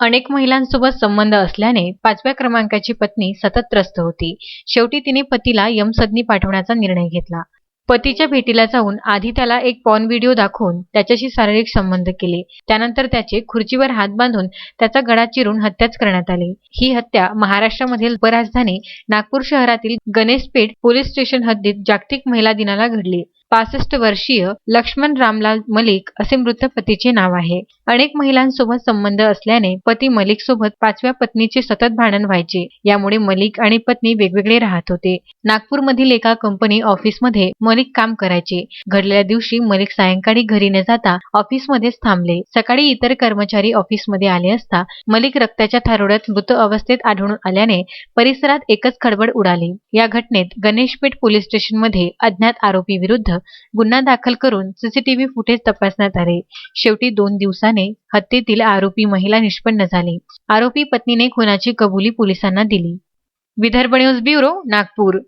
अनेक महिलांसोबत संबंध असल्याने पाचव्या क्रमांकाची पत्नी सतत त्रस्त होती. शेवटी तिने पतीला यमसदनी पाठवण्याचा निर्णय घेतला. पतीच्या भेटीला जाऊन आधी त्याला एक पॉर्न व्हिडिओ दाखवून त्याच्याशी शारीरिक संबंध केले. त्यानंतर त्याचे खुर्चीवर हात बांधून त्याचा गळा चिरून हत्याच करण्यात आली. ही हत्या महाराष्ट्रामधील उपराजधानी नागपूर शहरातील गणेशपेठ पोलीस स्टेशन हद्दीत जागतिक महिला दिनाला घडली. पासष्ट वर्षीय लक्ष्मण रामलाल मलिक असे मृत पतीचे नाव आहे. अनेक महिलांसोबत संबंध असल्याने पती मलिक सोबत पाचव्या पत्नीचे सतत भांडण व्हायचे. यामुळे मलिक आणि पत्नी वेगवेगळे राहत होते. नागपूरमधील एका कंपनी ऑफिसमध्ये मलिक काम करायचे. घडलेल्या दिवशी मलिक सायंकाळी घरी न जाता ऑफिसमध्येच थांबले. सकाळी इतर कर्मचारी ऑफिसमध्ये आले असता मलिक रक्ताच्या थारोड्यात मृत अवस्थेत आढळून आल्याने परिसरात एकच खडबड उडाली. या घटनेत गणेशपेठ पोलीस स्टेशनमध्ये अज्ञात आरोपी विरुद्ध गुन्हा दाखल करून सीसीटीव्ही फुटेज तपासण्यात आले. शेवटी दोन दिवसाने हत्येतील आरोपी महिला निष्पन्न झाली. आरोपी पत्नीने खुनाची कबुली पोलिसांना दिली. Vidarbha news bureau Nagpur.